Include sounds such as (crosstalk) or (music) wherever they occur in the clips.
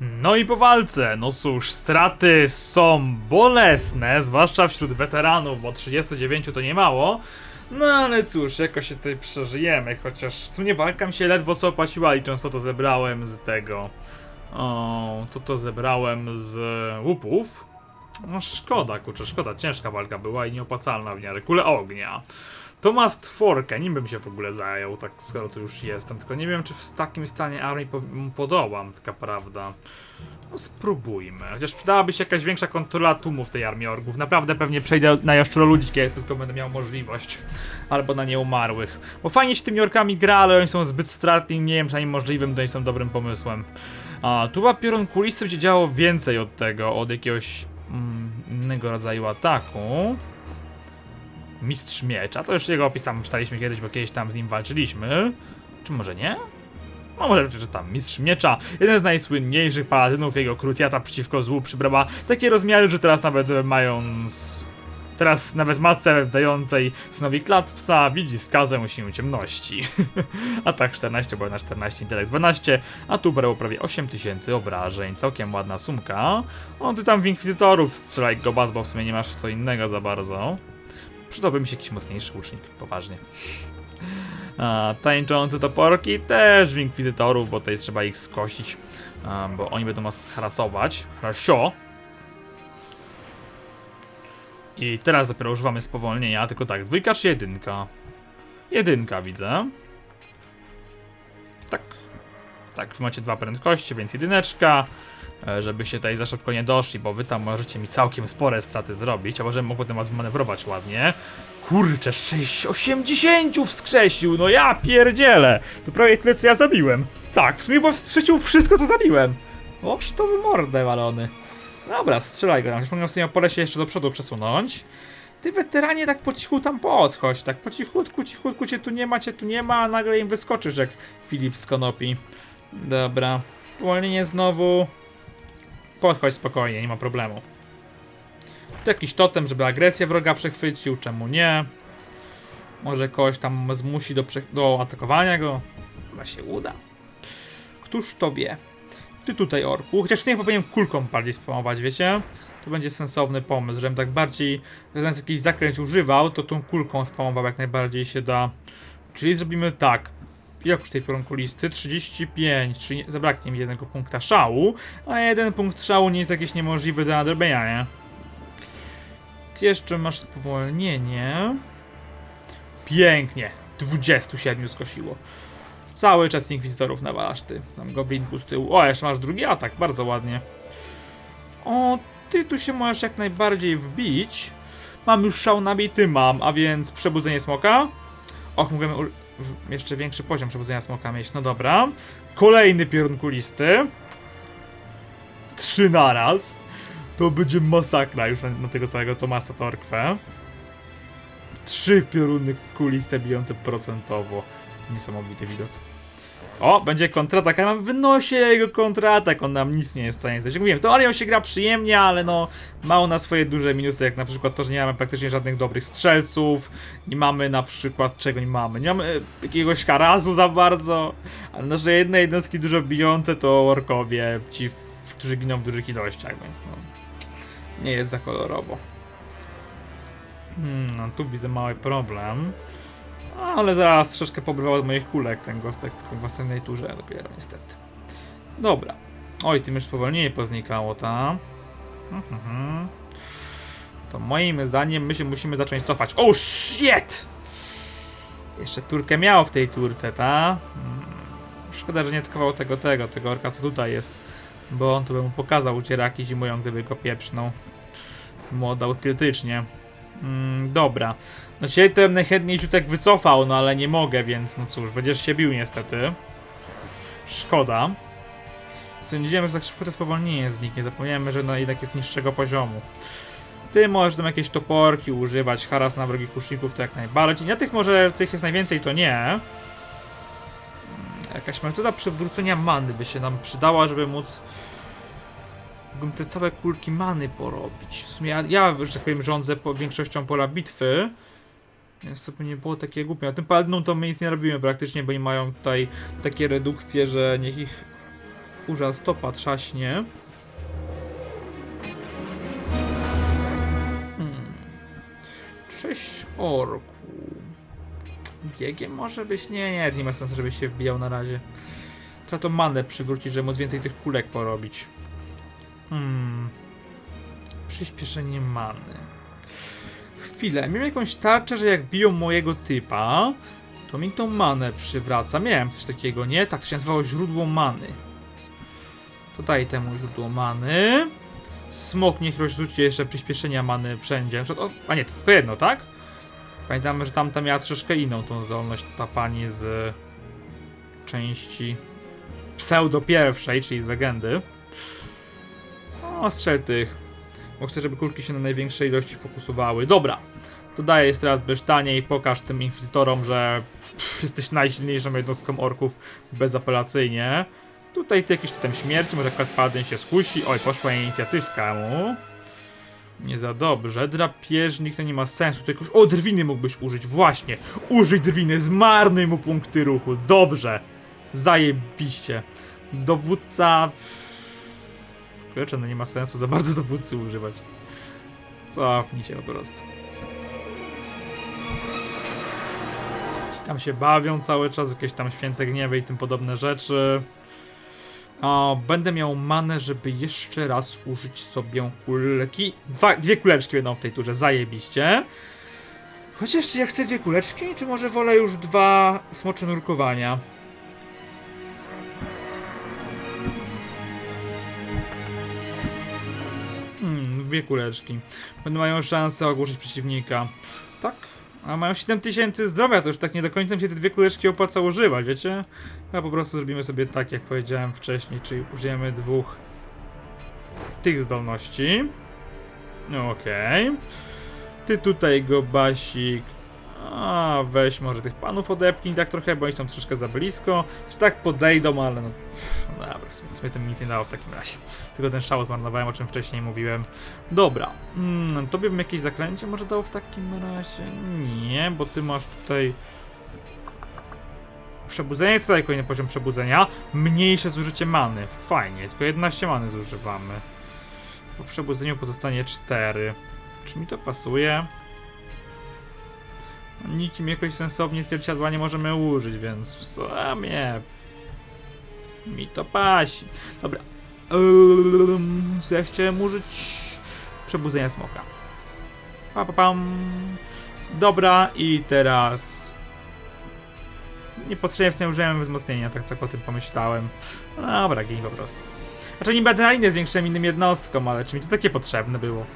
No i po walce, no cóż, straty są bolesne, zwłaszcza wśród weteranów, bo 39 to nie mało. No ale cóż, jakoś się tutaj przeżyjemy, chociaż w sumie walka mi się ledwo co opłaciła i często to zebrałem z tego. O, to to zebrałem z łupów. No szkoda, kurczę, szkoda, ciężka walka była i nieopłacalna w miarę. Kule ognia. To ma nim bym się w ogóle zajął, tak skoro tu już jestem, tylko nie wiem, czy w takim stanie armii podołam, taka prawda. No spróbujmy, chociaż przydałaby się jakaś większa kontrola tłumów tej armii orgów. Naprawdę pewnie przejdę na jaszczuroludzi, kiedy tylko będę miał możliwość. Albo na nieumarłych. Bo fajnie się tymi orkami gra, ale oni są zbyt stratni, nie wiem, czy ani możliwym, to nie są dobrym pomysłem. A, tu piorun kulisty będzie działo więcej od tego, od jakiegoś mm, innego rodzaju ataku. Mistrz Miecza, to już jego opis tam czytaliśmy kiedyś, bo kiedyś tam z nim walczyliśmy. Czy może nie? No może przeczytam. Mistrz Miecza, jeden z najsłynniejszych paladynów, jego krucjata przeciwko złu przybrała takie rozmiary, że teraz nawet mając... Teraz nawet matce dającej synowi klat psa widzi skazę się ciemności. (laughs) Atak 14, bo na 14, intelekt 12, a tu brał prawie 8000 obrażeń. Całkiem ładna sumka. O, ty tam w inkwizytorów strzelaj go baz, bo w sumie nie masz co innego za bardzo. Przydałby mi się jakiś mocniejszy łucznik, poważnie. A, tańczące toporki też w inkwizytorów, bo tutaj trzeba ich skosić, a, bo oni będą nas harasować. Harasio! I teraz dopiero używamy spowolnienia, tylko tak, dwójkaż jedynka. Jedynka widzę. Tak. Tak, macie dwa prędkości, więc jedyneczka e, Żebyście tutaj za szybko nie doszli, bo wy tam możecie mi całkiem spore straty zrobić, a może mogę potem was manewrować ładnie. Kurczę, 6, 80 wskrzesił, no ja pierdzielę! To prawie tyle co ja zabiłem. Tak, w sumie bo wskrzesił wszystko co zabiłem. O, to wy mordę walony. Dobra, strzelaj go tam, mogę sobie pole się jeszcze do przodu przesunąć. Ty weteranie tak po cichu tam podchodź, tak po cichutku, cichutku cię tu nie ma, cię tu nie ma, a nagle im wyskoczysz jak Filip z Konopi. Dobra, uwolnienie znowu. Podchodź spokojnie, nie ma problemu. Tu jakiś totem, żeby agresję wroga przechwycił, czemu nie? Może kogoś tam zmusi do, do atakowania go? Chyba się uda. Któż to wie? Ty tutaj orku, chociaż w sumie powinienem kulką bardziej spamować, wiecie? To będzie sensowny pomysł, żebym tak bardziej, zamiast jakiś zakręć używał, to tą kulką spamował jak najbardziej się da. Czyli zrobimy tak. Jak już tej pionkulisty? 35, czyli zabraknie mi jednego punkta szału, a jeden punkt szału nie jest jakiś niemożliwy do nadrobienia, nie? Ty jeszcze masz spowolnienie. Pięknie. 27 skosiło. Cały czas inkwizytorów nawalasz ty. Tam goblinku z tyłu. O, jeszcze masz drugi atak, bardzo ładnie. O, ty tu się możesz jak najbardziej wbić. Mam już szał nabity, mam, a więc przebudzenie smoka. Och, w- jeszcze większy poziom przebudzenia smoka mieć. No dobra. Kolejny piorun kulisty. Trzy naraz. To będzie masakra już na, na tego całego Tomasa Torkwę. Trzy pioruny kuliste bijące procentowo. Niesamowity widok. O, będzie kontratak, ale mam wynosie jego kontratak, on nam nic nie jest w stanie zrobić. Mówiłem, to Arią się gra przyjemnie, ale no mało na swoje duże minusy, jak na przykład to, że nie mamy praktycznie żadnych dobrych strzelców, nie mamy na przykład, czego nie mamy, nie mamy e, jakiegoś harazu za bardzo, ale nasze jedne jednostki dużo bijące to orkowie, ci, w- którzy giną w dużych ilościach, więc no nie jest za kolorowo. Hmm, no tu widzę mały problem. Ale zaraz troszeczkę pobrywał od moich kulek ten gostek, tylko w następnej turze dopiero niestety. Dobra. Oj, tym już spowolnienie poznikało, ta. Mhm. To moim zdaniem my się musimy zacząć cofać. Oh shit! Jeszcze turkę miał w tej turce, ta? Hmm. Szkoda, że nie atakował tego, tego, tego orka, co tutaj jest. Bo on tu by mu pokazał ucieraki zimują, gdyby go pieprznął. Mu oddał krytycznie. Mm, dobra. No dzisiaj to bym najchętniej ciutek wycofał, no ale nie mogę, więc no cóż, będziesz się bił niestety. Szkoda. Sądziłem, że tak szybko to spowolnienie zniknie. Zapomniałem, że no jednak jest niższego poziomu. Ty możesz tam jakieś toporki używać, haras na wrogich łuczników to jak najbardziej. Na tych może, ich jest najwięcej, to nie. Mm, Jakaś metoda przywrócenia many by się nam przydała, żeby móc Mógłbym te całe kulki many porobić. W sumie ja, ja że tak powiem, rządzę po większością pola bitwy. Więc to by nie było takie głupie. A tym paladynom to my nic nie robimy praktycznie, bo oni mają tutaj takie redukcje, że niech ich kurza stopa trzaśnie. Hmm. Sześć orku. Biegiem może być? Nie, nie, nie ma sensu, żebyś się wbijał na razie. Trzeba to manę przywrócić, żeby móc więcej tych kulek porobić. Hmm. Przyspieszenie many. Chwilę, miałem jakąś tarczę, że jak biją mojego typa, to mi tą manę przywraca. Miałem coś takiego, nie? Tak się nazywało źródło many. To daj temu źródło many. Smok niech rozrzuci jeszcze przyspieszenia many wszędzie. O, a nie, to tylko jedno, tak? Pamiętamy, że tamta miała troszeczkę inną tą zdolność, ta pani z części pseudo pierwszej, czyli z legendy. O, strzel tych. Bo chcę, żeby kulki się na największej ilości fokusowały. Dobra. To daję jest teraz besztanie i pokaż tym inkwizytorom, że pff, jesteś najsilniejszą jednostką orków bezapelacyjnie. Tutaj ty jakiś totem śmierci, może akurat paladyn się skusi. Oj, poszła inicjatywka mu. Nie za dobrze. Drapieżnik to nie ma sensu. To jakoś... O, drwiny mógłbyś użyć. Właśnie. Użyj drwiny. Zmarnuj mu punkty ruchu. Dobrze. Zajebiście. Dowódca... Kurczę, no nie ma sensu za bardzo dowódcy używać. Cofnij się po prostu. Ci Tam się bawią cały czas, jakieś tam święte gniewy i tym podobne rzeczy. O, będę miał manę, żeby jeszcze raz użyć sobie kuleki. Dwa, dwie kuleczki będą w tej turze, zajebiście. Chociaż czy ja chcę dwie kuleczki, czy może wolę już dwa smocze nurkowania? Dwie kuleczki. Będą mają szansę ogłuszyć przeciwnika. Tak? A mają 7000 zdrowia, to już tak nie do końca mi się te dwie kuleczki opłaca używać, wiecie? A po prostu zrobimy sobie tak, jak powiedziałem wcześniej, czyli użyjemy dwóch tych zdolności. No Okej. Ty tutaj go basik. A weź może tych panów odepchnij tak trochę, bo oni są troszeczkę za blisko. Czy tak podejdą, ale no. no Dobra, w sumie- to mi nic nie dało w takim razie. Tylko ten szał zmarnowałem, o czym wcześniej mówiłem. Dobra. Mm, tobie bym jakieś zaklęcie może dał w takim razie? Nie, bo ty masz tutaj. Przebudzenie, tutaj kolejny poziom przebudzenia. Mniejsze zużycie many. Fajnie, tylko 11 many zużywamy. Po przebudzeniu pozostanie 4. Czy mi to pasuje? Nikim jakoś sensownie zwierciadła nie możemy użyć, więc w sumie mi to pasi. Dobra. Um, ja chciałem użyć? Przebudzenia smoka. Pa, pa, pam. Dobra, i teraz. Niepotrzebnie w sumie użyłem wzmocnienia, tak co o tym pomyślałem. Dobra, gin po prostu. Znaczy niby adrenalinę zwiększyłem innym jednostkom, ale czy mi to takie potrzebne było?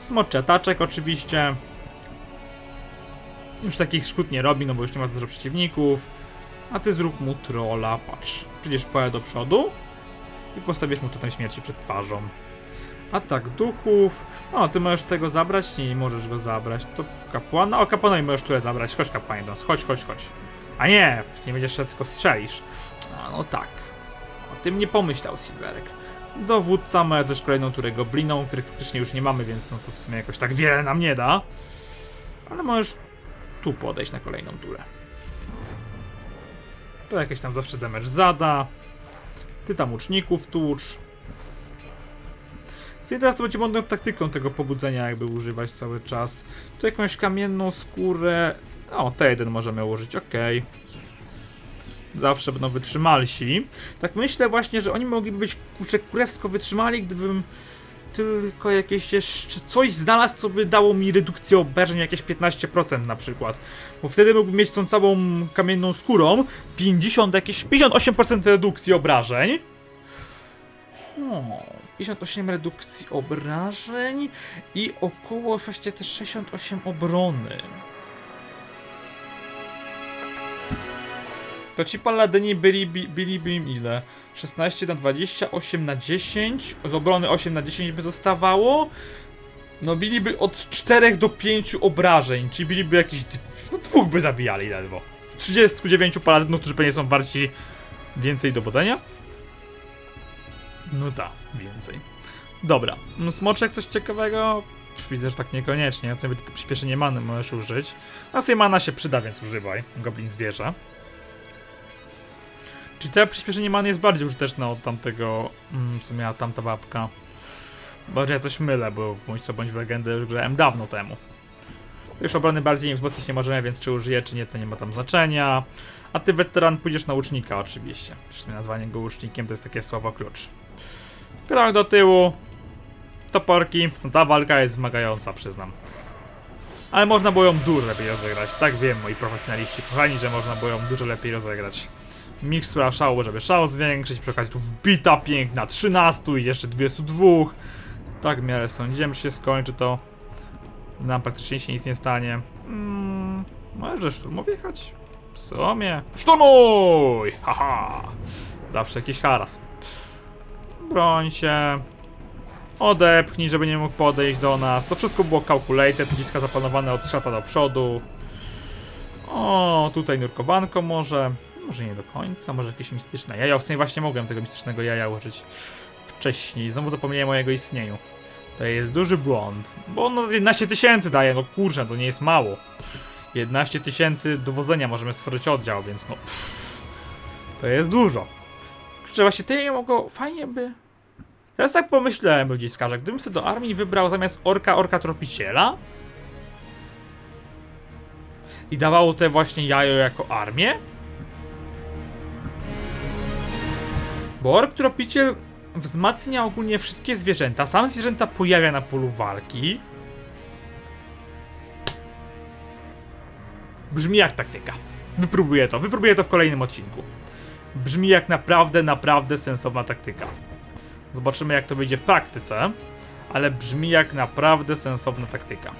Smoczy ataczek oczywiście. Już takich szkód nie robi, no bo już nie ma za dużo przeciwników. A ty zrób mu trolla, patrz. Przyjdziesz połę do przodu i postawisz mu totem śmierci przed twarzą. Atak duchów. O, ty możesz tego zabrać? Nie, nie możesz go zabrać. To kapłana? O, kapłanowi możesz tyle zabrać. Chodź kapłanie do nas, chodź, chodź, chodź. A nie, nie będziesz tylko strzelisz. A, no tak. O tym nie pomyślał Silverek. Dowódca ma też kolejną turę gobliną, których praktycznie już nie mamy, więc no to w sumie jakoś tak wiele nam nie da. Ale możesz tu podejść na kolejną turę. To jakieś tam zawsze damage zada. Ty tam łuczników tłucz. I teraz to będzie mądrą taktyką tego pobudzenia jakby używać cały czas. Tu jakąś kamienną skórę. O, te jeden możemy użyć, okej. Zawsze będą wytrzymalsi. Tak myślę właśnie, że oni mogliby być kurczę kurewsko wytrzymali, gdybym tylko jakieś jeszcze coś znalazł, co by dało mi redukcję obrażeń jakieś 15% na przykład. Bo wtedy mógłbym mieć tą całą kamienną skórą 50, jakieś 58% redukcji obrażeń. Hmm, 58 redukcji obrażeń i około właściwie też 68 obrony. To ci paladyni byliby, byliby im ile? 16 na 20, 8 na 10. Z obrony 8 na 10 by zostawało. No biliby od 4 do 5 obrażeń, czyli biliby jakiś... d- No dwóch by zabijali ledwo. Z 39 paladynów, którzy pewnie są warci więcej dowodzenia? No tak, więcej. Dobra, no smoczek coś ciekawego? Widzę, że tak niekoniecznie. Ja to przyspieszenie many możesz użyć. A sobie mana się przyda, więc używaj. Goblin zbierze. Czyli to przyspieszenie many jest bardziej użyteczne od tamtego, mm, co miała tamta babka. Bardziej ja coś mylę, bo bądź co bądź w legendę już grałem dawno temu. To już obrony bardziej nie wzmocnić nie możemy, więc czy użyję, czy nie, to nie ma tam znaczenia. A ty, weteran, pójdziesz na łucznika oczywiście. Przecież nazwanie go łucznikiem to jest takie słowo klucz. Krok do tyłu. Toporki. No ta walka jest wymagająca, przyznam. Ale można było ją dużo lepiej rozegrać. Tak wiem, moi profesjonaliści kochani, że można było ją dużo lepiej rozegrać. Mikstura szału, żeby szał zwiększyć, przy okazji tu wbita piękna 13 i jeszcze 22. Tak w miarę sądziłem, że się skończy to. Nam praktycznie się nic nie stanie. Mm, może szturmow jechać? W sumie. Szturmuj! Haha! Zawsze jakiś haras. Broń się. Odepchnij, żeby nie mógł podejść do nas. To wszystko było calculated, bliska zaplanowane od szata do przodu. O, tutaj nurkowanko może. Może nie do końca, może jakieś mistyczne jaja. W sumie właśnie mogłem tego mistycznego jaja użyć wcześniej. Znowu zapomniałem o jego istnieniu. To jest duży błąd, bo ono 11 tysięcy daje, no kurczę, to nie jest mało. 11 tysięcy dowodzenia możemy stworzyć oddział, więc no... Pff, to jest dużo. Kurczę, właśnie ty je mogło... fajnie by... Teraz tak pomyślałem, ludziskarze, gdybym sobie do armii wybrał zamiast orka, orka tropiciela i dawało te właśnie jajo jako armię, Bo tropiciel wzmacnia ogólnie wszystkie zwierzęta. Sam zwierzęta pojawia na polu walki. Brzmi jak taktyka. Wypróbuję to, wypróbuję to w kolejnym odcinku. Brzmi jak naprawdę, naprawdę sensowna taktyka. Zobaczymy jak to wyjdzie w praktyce, ale brzmi jak naprawdę sensowna taktyka.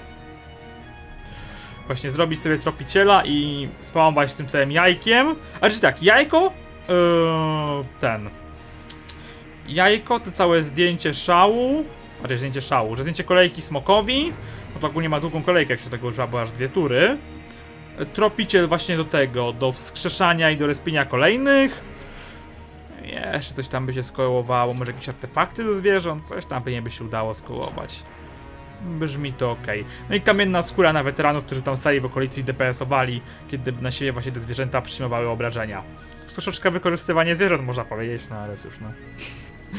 Właśnie zrobić sobie tropiciela i spamować tym całym jajkiem. A czy tak, jajko, yy, ten, jajko, to całe zdjęcie szału, znaczy zdjęcie szału, że zdjęcie kolejki smokowi, no to ogólnie ma długą kolejkę, jak się tego używa, bo aż dwie tury. Tropiciel właśnie do tego, do wskrzeszania i do respienia kolejnych. Jeszcze coś tam by się skołowało, może jakieś artefakty do zwierząt, coś tam pewnie by się udało skołować. Brzmi to ok. No i kamienna skóra na weteranów, którzy tam stali w okolicy i DPS-owali, kiedy na siebie właśnie te zwierzęta przyjmowały obrażenia. Troszeczkę wykorzystywanie zwierząt można powiedzieć, no ale cóż no.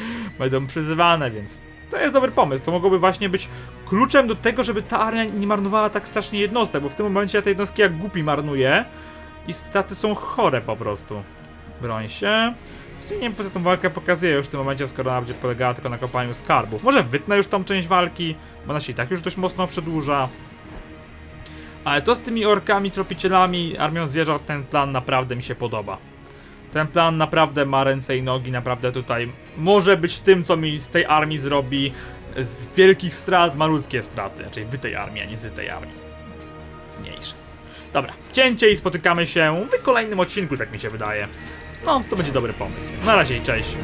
(laughs) Będą przyzywane, więc to jest dobry pomysł. To mogłoby właśnie być kluczem do tego, żeby ta armia nie marnowała tak strasznie jednostek, bo w tym momencie ja te jednostki jak głupi marnuje i straty są chore po prostu. Broń się. W sumie nie wiem, po co tą walkę pokazuje już w tym momencie, skoro ona będzie polegała tylko na kopaniu skarbów. Może wytnę już tą część walki, bo ona się i tak już dość mocno przedłuża. Ale to z tymi orkami, tropicielami, armią zwierząt, ten plan naprawdę mi się podoba. Ten plan naprawdę ma ręce i nogi, naprawdę tutaj może być tym, co mi z tej armii zrobi z wielkich strat malutkie straty. Znaczy wy tej armii, a nie z tej armii. Mniejsze. Dobra, cięcie i spotykamy się w kolejnym odcinku, tak mi się wydaje. No, to będzie dobry pomysł. Na razie i cześć.